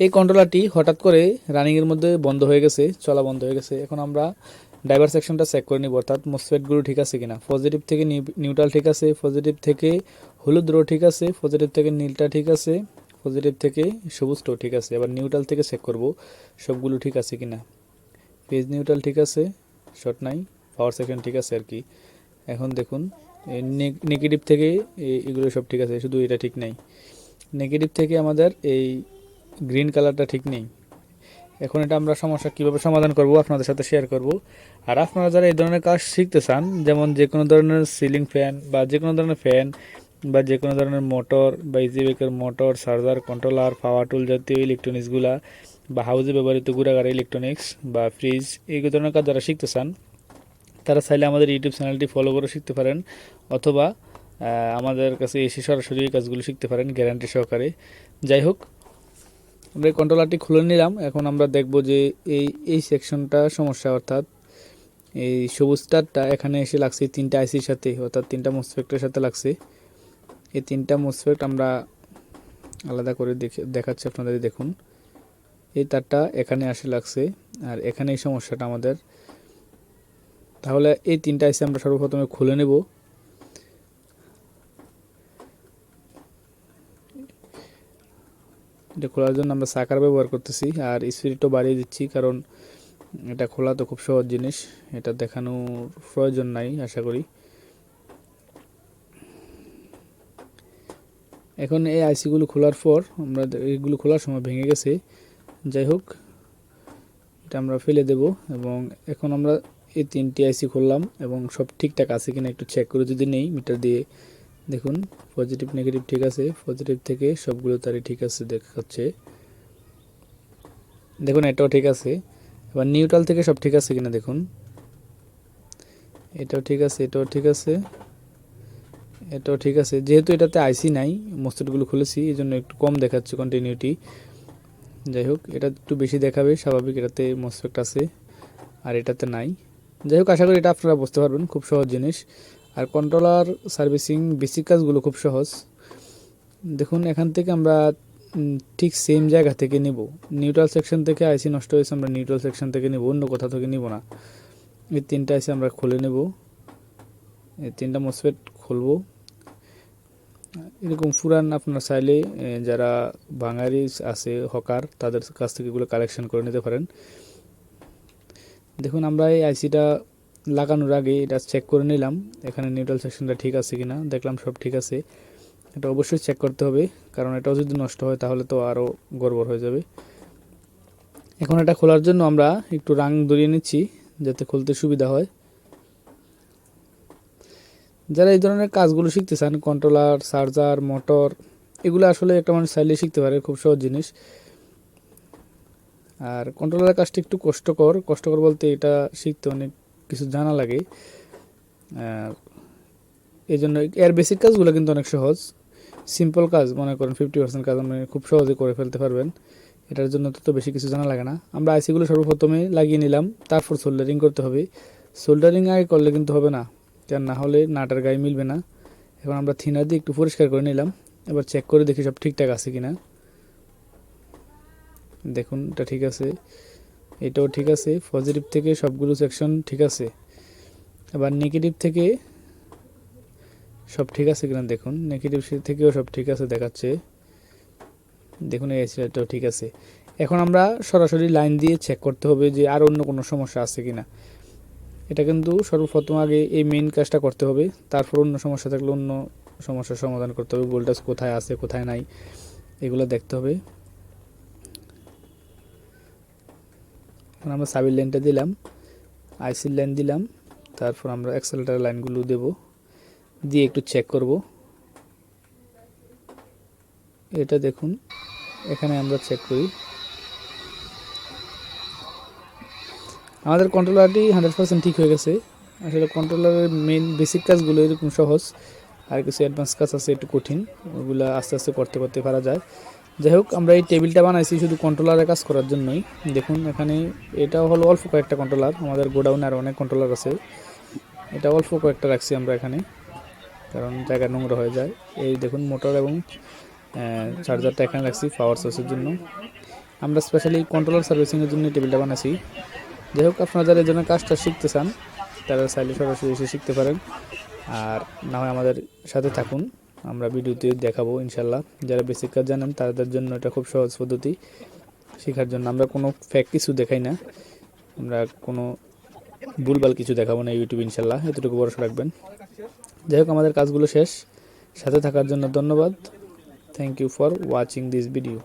এই কন্ট্রোলারটি হঠাৎ করে রানিংয়ের মধ্যে বন্ধ হয়ে গেছে, চলা বন্ধ হয়ে গেছে। এখন আমরা ড্রাইভার সেকশনটা চেক করে নিব, অর্থাৎ মোসফেটগুলো ঠিক আছে কিনা। পজিটিভ থেকে নিউট্রাল ঠিক আছে পজিটিভ থেকে হলুদ রো ঠিক আছে পজিটিভ থেকে নীলটা ঠিক আছে পজিটিভ থেকে সবুজ সবুজটাও ঠিক আছে। আবার নিউট্রাল থেকে চেক করব সবগুলো ঠিক আছে কিনা। পেজ নিউট্রাল ঠিক আছে শর্ট নাই পাওয়ার সেকশন ঠিক আছে আর কি। এখন দেখুন নেগেটিভ থেকে এগুলো সব ঠিক আছে, শুধু এটা ঠিক নাই। নেগেটিভ থেকে আমাদের এই গ্রিন কালারটা ঠিক নেই। এখন এটা আমরা সমস্যা কীভাবে সমাধান করব আপনাদের সাথে শেয়ার করব। আর আপনারা যারা এই ধরনের কাজ শিখতে চান, যেমন যে কোনো ধরনের সিলিং ফ্যান বা যে কোনো ধরনের ফ্যান বা যে কোনো ধরনের মোটর বা ইজি ব্রেকের motor charger controller power tool জাতীয় ইলেকট্রনিক্সগুলা বা হাউজে ব্যবহৃত গুড়াগাড়া ইলেকট্রনিক্স বা ফ্রিজ এই ধরনের কাজ যারা শিখতে চান, তারা চাইলে আমাদের ইউটিউব চ্যানেলটি ফলো করে শিখতে পারেন অথবা আমাদের কাছে এসে সরাসরি কাজগুলো শিখতে পারেন গ্যারান্টি সহকারে। যাই হোক আমরা এই কন্ট্রোলারটি খুলে নিলাম। এখন আমরা দেখব যে এই এই সেকশনটা সমস্যা, অর্থাৎ এই সবুজ তারটা এখানে এসে লাগছে তিনটা আইসির সাথে, অর্থাৎ তিনটা মোসফেক্টের সাথে লাগছে। এই তিনটা মোসফেক্ট আমরা আলাদা করে দেখে, দেখাচ্ছি আপনাদের, দেখুন। এই তারটা এখানে আসে লাগছে, আর এখানে এই সমস্যাটা আমাদের। তাহলে এই তিনটা আইসি আমরা সর্বপ্রথমে খুলে নেব। এটা খোলার জন্য আমরা সাকার ব্যবহার করতেছি আর স্পিরিটও বাড়িয়ে দিচ্ছি, কারণ এটা খোলা তো খুব সহজ জিনিস। এটা দেখানোর প্রয়োজন নাই, আশা করি। এখন এই আইসিগুলো খোলার পর আমরা এইগুলো খোলার সময় ভেঙে গেছে। যাই হোক, এটা আমরা ফেলে দেব এবং এখন আমরা এই তিনটি আইসি খুললাম এবং সব ঠিকঠাক আছে কিনা একটু চেক করে যদি নেই মিটার দিয়ে দেখুন পজিটিভ নেগেটিভ ঠিক আছে। পজিটিভ থেকে সবগুলো তারই ঠিক আছে দেখাচ্ছে। দেখুন, এটাও ঠিক আছে। এবার নিউট্রাল থেকে সব ঠিক আছে কিনা দেখুন। এটাও ঠিক আছে, এটাও ঠিক আছে। এটাও ঠিক আছে। যেহেতু এটাতে আইসি নাই মস্তটগুলো খুলেছি এই জন্য একটু কম দেখাচ্ছে কন্টিনিউটি যাই হোক, এটা একটু বেশি দেখাবে, স্বাভাবিক এটাতে মসফেক্ট আছে, আর এটাতে নাই। যাই হোক, আশা করি এটা আপনারা বুঝতে পারবেন, খুব সহজ জিনিস। আর কন্ট্রোলার সার্ভিসিং বেসিক কাজগুলো খুব সহজ। দেখুন, এখান থেকে আমরা ঠিক সেম জায়গা থেকে নিব। নিউট্রাল সেকশন থেকে আইসি নষ্ট হয়েছে, আমরা নিউট্রাল সেকশন থেকে নিব, অন্য কোথাও থেকে নিব না। এই তিনটা আইসি আমরা খুলে নেব। এই তিনটা মসফেট খুলবো। এরকম ফুরান আপনার চাইলে যারা বাঙালি আছে হকার তাদের কাছ থেকে এগুলো কালেকশন করে নিতে পারেন। দেখুন, আমরা এই আইসিটা লাগানোর আগে এটা চেক করে নিলাম, এখানে নিউট্রাল সেকশনটা ঠিক আছে কিনা, দেখলাম সব ঠিক আছে। এটা অবশ্যই চেক করতে হবে, কারণ এটাও যদি নষ্ট হয় তাহলে তো আরও গড়বড় হয়ে যাবে। এখন এটা খোলার জন্য আমরা একটু রাং ধরিয়ে নিচ্ছি, যাতে খুলতে সুবিধা হয়। যারা এই ধরনের কাজগুলো শিখতে চান কন্ট্রোলার চার্জার মোটর এগুলো আসলে একটা মানুষ চাইলে শিখতে পারে, খুব সহজ জিনিস। আর কন্ট্রোলারের কাজটা একটু কষ্টকর কষ্টকর বলতে এটা শিখতে অনেক কিছু জানা লাগে এই জন্য এর বেসিক কাজগুলো কিন্তু অনেক সহজ। সিম্পল কাজ, মনে করেন ফিফটি পার্সেন্ট কাজ আপনি খুব সহজে করে ফেলতে পারবেন। এটার জন্য তো বেশি কিছু জানা লাগে না। আমরা আইসিগুলো সর্বপ্রথমে লাগিয়ে নিলাম, তারপর সোল্ডারিং করতে হবে। সোল্ডারিং আগে করলে কিন্তু হবে না কেন না হলে নাটার গায়ে মিলবে না। এখন আমরা থিনার দিয়ে একটু পরিষ্কার করে নিলাম। এবার চেক করে দেখি সব ঠিকঠাক আছে কিনা। দেখুন, এটা ঠিক আছে। এটাও ঠিক আছে। পজিটিভ থেকে সবগুলো সেকশন ঠিক আছে। আবার নেগেটিভ থেকে সব ঠিক আছে কিনা দেখুন। নেগেটিভ থেকেও সব ঠিক আছে দেখাচ্ছে। দেখুন, এই এটাও ঠিক আছে। এখন আমরা সরাসরি লাইন দিয়ে চেক করতে হবে যে আর অন্য কোনো সমস্যা আছে কিনা। এটা কিন্তু সর্বপ্রথম আগে এই মেইন কাজটা করতে হবে। তারপর অন্য সমস্যা থাকলে অন্য সমস্যার সমাধান করতে হবে। ভোল্টেজ কোথায় আছে, কোথায় নাই, এগুলো দেখতে হবে। এখন আমরা সাবির লাইনটা দিলাম আইসির লাইন দিলাম, তারপর আমরা অ্যাক্সেলেটার লাইনগুলো দেব, দিয়ে একটু চেক করব। এটা দেখুন, এখানে আমরা চেক করি। আমাদের কন্ট্রোলারটি হান্ড্রেড পার্সেন্ট ঠিক হয়ে গেছে। আসলে কন্ট্রোলারের মেন বেসিক কাজগুলো এরকম সহজ, আর কিছু অ্যাডভান্স কাজ আছে একটু কঠিন, ওগুলো আস্তে আস্তে করতে করতে পারা যায়। যাই হোক আমরা এই টেবিলটা বানাইছি শুধু কন্ট্রোলারের কাজ করার জন্যই। দেখুন, এখানে এটাও হলো অল্প কয়েকটা কন্ট্রোলার আমাদের গোডাউনে আর অনেক কন্ট্রোলার আছে। এটা অল্প কয়েকটা রাখছি আমরা এখানে, কারণ জায়গা নোংরা হয়ে যায়। এই দেখুন, মোটর এবং চার্জারটা এখানে রাখছি পাওয়ার সোর্সের জন্য। আমরা স্পেশালি কন্ট্রোলার সার্ভিসিংয়ের জন্য টেবিলটা বানাইছি। যাই হোক আপনারা যারা এই জন্য কাজটা শিখতে চান, তারা চাইলে সরাসরি এসে শিখতে পারেন। আর না হয় আমাদের সাথে থাকুন। আমরা ভিডিওতে দেখাবো ইনশাল্লাহ যারা বেসিক কাজ জানেন, তাদের জন্য এটা খুব সহজ পদ্ধতি। শেখার জন্য আমরা কোনো ফ্যাক্ট কিছু দেখাই না। আমরা কোনো ভুলভাল কিছু দেখাবো না ইউটিউব ইনশাল্লাহ এতটুকু ভরসা রাখবেন। যাই হোক, আমাদের কাজগুলো শেষ। সাথে থাকার জন্য ধন্যবাদ। Thank you for watching this video